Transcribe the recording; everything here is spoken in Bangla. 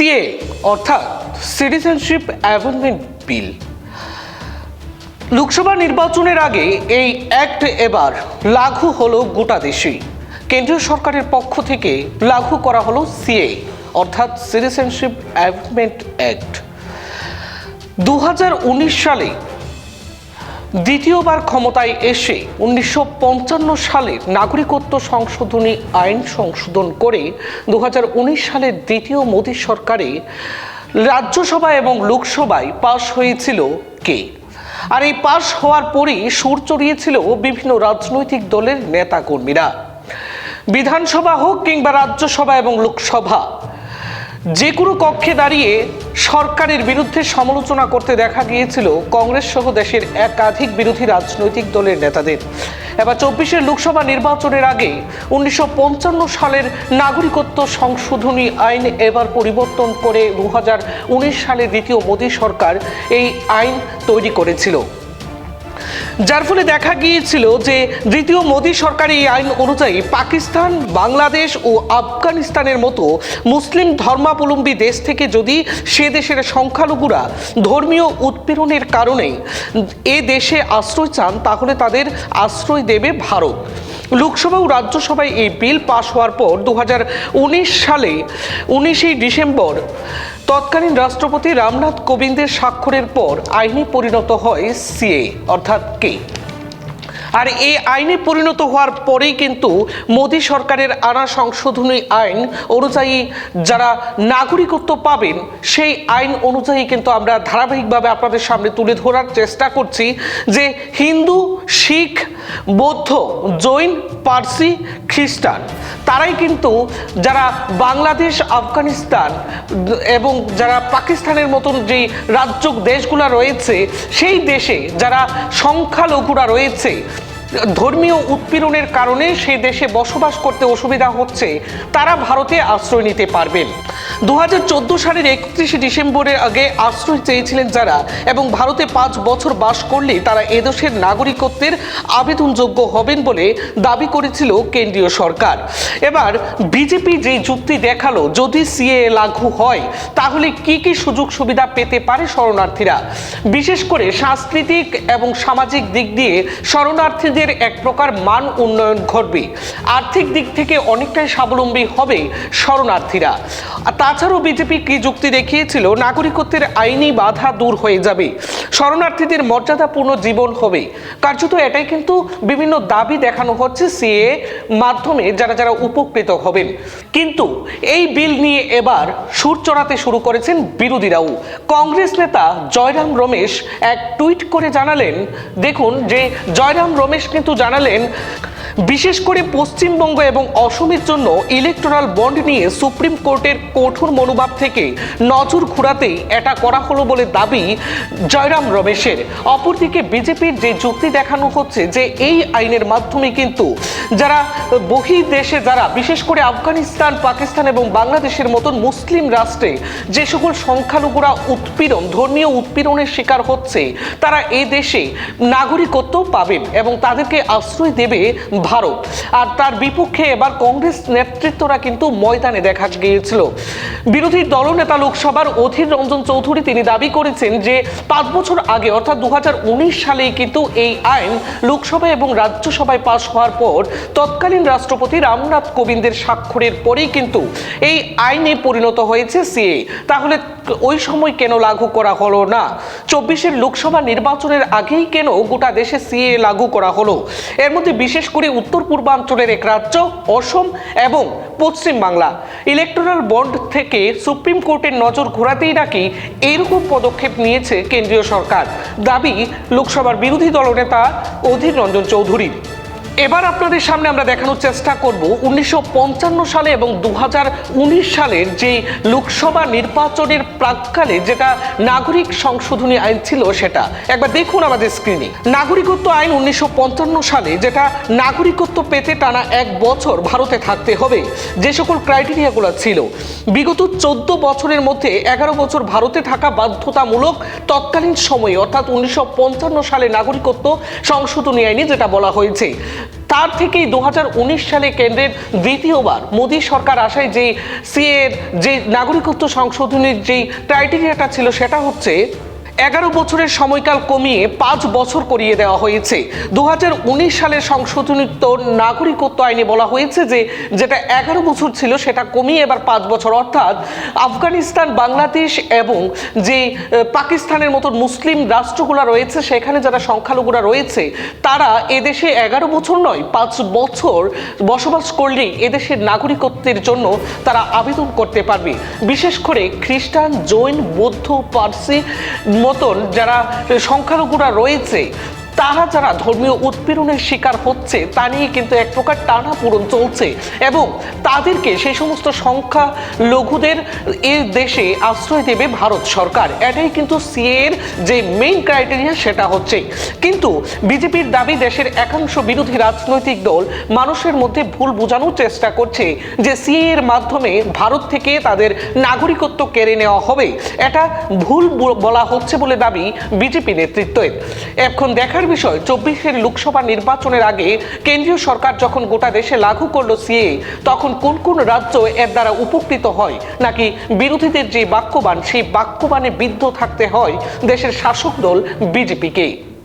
সিএ অর্থাৎ সিটিজেনশিপ অ্যাভেন্টমেন্ট বিল লোকসভা নির্বাচনের আগে এই অ্যাক্ট এবার লাঘু হলো গোটা দেশেই। কেন্দ্রীয় সরকারের পক্ষ থেকে লাঘু করা হলো সিএ অর্থাৎ সিটিজেনশিপ অ্যাভেন্টমেন্ট অ্যাক্ট দু হাজার উনিশ সালে দ্বিতীয়বার ক্ষমতায় এসে উনিশশো পঞ্চান্ন সালে নাগরিকত্ব সংশোধনী আইন সংশোধন করে দু হাজার উনিশ সালের দ্বিতীয় মোদী সরকারে রাজ্যসভা এবং লোকসভায় পাশ হয়েছিল কে? আর এই পাশ হওয়ার পরই সুর চড়িয়েছিল বিভিন্ন রাজনৈতিক দলের নেতাকর্মীরা। বিধানসভা হোক কিংবা রাজ্যসভা এবং লোকসভা যে কোনো কক্ষে দাঁড়িয়ে সরকারের বিরুদ্ধে সমালোচনা করতে দেখা গিয়েছিল কংগ্রেস সহ দেশের একাধিক বিরোধী রাজনৈতিক দলের নেতাদের। এবার চব্বিশের লোকসভা নির্বাচনের আগে উনিশশো পঞ্চান্ন সালের নাগরিকত্ব সংশোধনী আইন এবার পরিবর্তন করে দু হাজার উনিশ সালে দ্বিতীয় মোদী সরকার এই আইন তৈরি করেছিল। যার ফলে দেখা গিয়েছিল যে দ্বিতীয় মোদী সরকার এই আইন অনুযায়ী পাকিস্তান, বাংলাদেশ ও আফগানিস্তানের মতো মুসলিম ধর্মাবলম্বী দেশ থেকে যদি সে দেশের সংখ্যালঘুরা ধর্মীয় উৎপীড়নের কারণে এ দেশে আশ্রয় চান, তাহলে তাদের আশ্রয় দেবে ভারত। লোকসভা ও রাজ্যসভায় এই বিল পাশ হওয়ার পর দু হাজার উনিশ সালে উনিশেই ডিসেম্বর তৎকালীন রাষ্ট্রপতি রামনাথ কোবিন্দের স্বাক্ষরের পর আইনি পরিণত হয় সিএ অর্থাৎ কে? আর এই আইনে পরিণত হওয়ার পরেই কিন্তু মোদী সরকারের আনা সংশোধনী আইন অনুযায়ী যারা নাগরিকত্ব পাবেন, সেই আইন অনুযায়ী কিন্তু আমরা ধারাবাহিকভাবে আপনাদের সামনে তুলে ধরার চেষ্টা করছি যে হিন্দু, শিখ, বৌদ্ধ, জৈন, পার্সি, খ্রিস্টান, তারাই কিন্তু যারা বাংলাদেশ, আফগানিস্তান এবং যারা পাকিস্তানের মতন যে রাজ্য দেশগুলো রয়েছে, সেই দেশে যারা সংখ্যালঘুরা রয়েছে ধর্মীয় উৎপীড়নের কারণে সেই দেশে বসবাস করতে অসুবিধা হচ্ছে, তারা ভারতে আশ্রয় নিতে পারবেন। দু হাজার চোদ্দ সালের একত্রিশে ডিসেম্বরের আগে আশ্রয় চেয়েছিলেন যারা এবং ভারতে পাঁচ বছর বাস করলে তারা এদেশের নাগরিকত্বের আবেদনযোগ্য হবেন বলে দাবি করেছিল কেন্দ্রীয় সরকার। এবার বিজেপি যে যুক্তি দেখাল, যদি সিএ লাগু হয়, তাহলে কি কি সুযোগ সুবিধা পেতে পারে শরণার্থীরা? বিশেষ করে সাংস্কৃতিক এবং সামাজিক দিক দিয়ে শরণার্থীদের এক প্রকার মান উন্নয়ন ঘটবে। আর্থিক দিক থেকে অনেকটাই স্বাবলম্বী হবে শরণার্থীরা। তাছাড়াও বিজেপি কি যুক্তি দেখিয়েছিল, নাগরিকত্বের আইনি বাধা দূর হয়ে যাবে। শরণার্থীদের মর্যাদাপূর্ণ জীবন হবে কার্যত এটাই কিন্তু বিভিন্ন দাবি দেখানো হচ্ছে সিএ মাধ্যমে যারা যারা উপকৃত হবেন। কিন্তু এই বিল নিয়ে এবার সুর চড়াতে শুরু করেছেন বিরোধীরাও। কংগ্রেস নেতা জয়রাম রমেশ এক টুইট করে জানালেন, দেখুন যে জয়রাম রমেশ কিন্তু জানালেন বিশেষ করে পশ্চিমবঙ্গ এবং অসমের জন্য ইলেকটোরাল বন্ড নিয়ে সুপ্রিম কোর্টের কঠোর মনোভাব থেকে নজর ঘুরাতেই এটা করা হলো বলে দাবি জয়রাম রমেশের। অপরদিকে বিজেপির যে যুক্তি দেখানো হচ্ছে যে এই আইনের মাধ্যমে কিন্তু যারা বহি দেশে যারা, বিশেষ করে আফগানিস্তান, পাকিস্তান এবং বাংলাদেশের মতন মুসলিম রাষ্ট্রে যে সকল সংখ্যালঘুরা উৎপীড়ন, ধর্মীয় উৎপীড়নের শিকার হচ্ছে, তারা এই দেশে নাগরিকত্ব পাবেন এবং তাদেরকে আশ্রয় দেবে ভারত। আর তার বিপক্ষে এবার কংগ্রেস নেতৃত্বরা কিন্তু ময়দানে দেখা গিয়েছিল। বিরোধী দলনেতা লোকসভার অধীর রঞ্জন চৌধুরী তিনি দাবি করেছেন যে পাঁচ বছর আগে, অর্থাৎ দু সালেই কিন্তু এই আইন লোকসভা এবং রাজ্যসভায় পাশ হওয়ার পর তৎকালীন রাষ্ট্রপতি রামনাথ কোবিন্দের স্বাক্ষরের পরেই কিন্তু এই আইনে পরিণত হয়েছে সিএ। তাহলে ওই সময় কেন লাগু করা হলো না? চব্বিশের লোকসভা নির্বাচনের আগেই কেন গোটা দেশে সিএ লাগু করা হলো? এর মধ্যে বিশেষ করে উত্তর পূর্বাঞ্চলের এক রাজ্য, অসম এবং পশ্চিমবাংলা বাংলা। ইলেকটোরাল বন্ড থেকে সুপ্রিম কোর্টের নজর ঘোরাতেই নাকি এরকম পদক্ষেপ নিয়েছে কেন্দ্রীয় সরকার। দাবি লোকসভার বিরোধী দলনেতা অধীর রঞ্জন চৌধুরী এবার আপনাদের সামনে আমরা দেখানোর চেষ্টা করব উনিশশো পঞ্চান্ন সালে এবং দু হাজার উনিশ সালের যে লোকসভা নির্বাচনের প্রাককালে যেটা নাগরিক সংশোধনী আইন ছিল সেটা। একবার দেখুন আমাদের স্ক্রিনে নাগরিকত্ব আইন উনিশশো পঞ্চান্ন সালে যেটা নাগরিকত্ব পেতে টানা এক বছর ভারতে থাকতে হবে, যে সকল ক্রাইটেরিয়াগুলো ছিল। বিগত চোদ্দ বছরের মধ্যে এগারো বছর ভারতে থাকা বাধ্যতামূলক তৎকালীন সময়ে, অর্থাৎ উনিশশো পঞ্চান্ন সালে নাগরিকত্ব সংশোধনী আইনে যেটা বলা হয়েছে তার থেকেই দু হাজার উনিশ সালে কেন্দ্রের দ্বিতীয়বার মোদী সরকার আসায় যে সিএর যে নাগরিকত্ব সংশোধনের যে ক্রাইটেরিয়াটা ছিল সেটা হচ্ছে এগারো বছরের সময়কাল কমিয়ে পাঁচ বছর করিয়ে দেওয়া হয়েছে। দু হাজার উনিশ সালের সংশোধনিত নাগরিকত্ব আইনে বলা হয়েছে যে, যেটা এগারো বছর ছিল সেটা কমিয়ে এবার পাঁচ বছর। অর্থাৎ আফগানিস্তান, বাংলাদেশ এবং যে পাকিস্তানের মতো মুসলিম রাষ্ট্রগুলো রয়েছে, সেখানে যারা সংখ্যালঘুরা রয়েছে, তারা এদেশে এগারো বছর নয়, পাঁচ বছর বসবাস করলেই এদেশের নাগরিকত্বের জন্য তারা আবেদন করতে পারবে। বিশেষ করে খ্রিস্টান, জৈন, বৌদ্ধ, পার্সি মতন যারা সংখ্যালঘুরা রয়েছে তারা যারা ধর্মীয় উৎপীড়নের শিকার হচ্ছে, তা নিয়ে কিন্তু এক প্রকার টানা পূরণ চলছে এবং তাদেরকে সেই সমস্ত সংখ্যা লঘুদের এ দেশে আশ্রয় দেবে ভারত সরকার। এটাই কিন্তু সিএর যে মেইন ক্রাইটেরিয়া সেটা হচ্ছে। কিন্তু বিজেপির দাবি দেশের একাংশ বিরোধী রাজনৈতিক দল মানুষের মধ্যে ভুল বোঝানোর চেষ্টা করছে যে সিএ এর মাধ্যমে ভারত থেকে তাদের নাগরিকত্ব কেড়ে নেওয়া হবে। এটা ভুল বলা হচ্ছে বলে দাবি বিজেপি নেতৃত্বের। এখন দেখার বিষয়, চব্বিশের লোকসভা নির্বাচনের আগে কেন্দ্রীয় সরকার যখন গোটা দেশে লাগু করল সিএ, তখন কোন কোন রাজ্য এর দ্বারা উপকৃত হয়? নাকি বিরোধীদের যে বাক্যবান, সেই বাক্যবানে বিদ্ধ থাকতে হয় দেশের শাসক দল, বিজেপিকে?